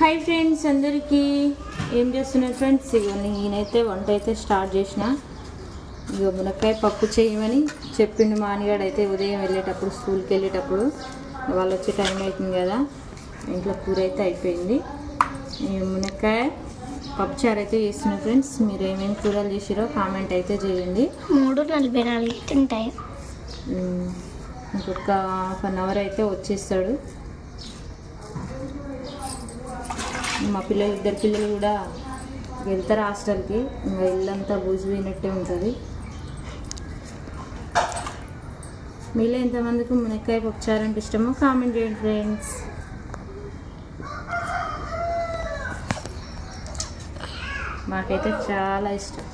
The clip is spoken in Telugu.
హాయ్ ఫ్రెండ్స్ అందరికీ ఏం చేస్తున్నారు ఫ్రెండ్స్ ఇగో నేనైతే వంట అయితే స్టార్ట్ చేసిన. ఇగో మునక్కాయ పప్పు చేయమని చెప్పిండు మానిగాడు అయితే ఉదయం వెళ్ళేటప్పుడు స్కూల్కి వెళ్ళేటప్పుడు. వాళ్ళు వచ్చే టైం అవుతుంది కదా ఇంట్లో కూర అయితే అయిపోయింది. ఈ మునక్కాయ పప్పుచారు అయితే చేస్తున్నా ఫ్రెండ్స్ మీరు ఏమేమి కూరలు చేసిరో కామెంట్ అయితే చేయండి. మూడు నలభై నాలుగు ఉంటాయి ఇంకొక హాఫ్ అన్ అవర్ అయితే వచ్చేస్తాడు. మా పిల్లలు ఇద్దరు పిల్లలు కూడా వెళ్తారు హాస్టల్కి. ఇంకా ఇల్లంతా బూజు పోయినట్టే ఉంటుంది. మీలో ఎంతమందికి మునక్కాయ పప్పుచారంటే ఇష్టమో కామెంట్ చేయండి ఫ్రెండ్స్. మాకైతే చాలా ఇష్టం.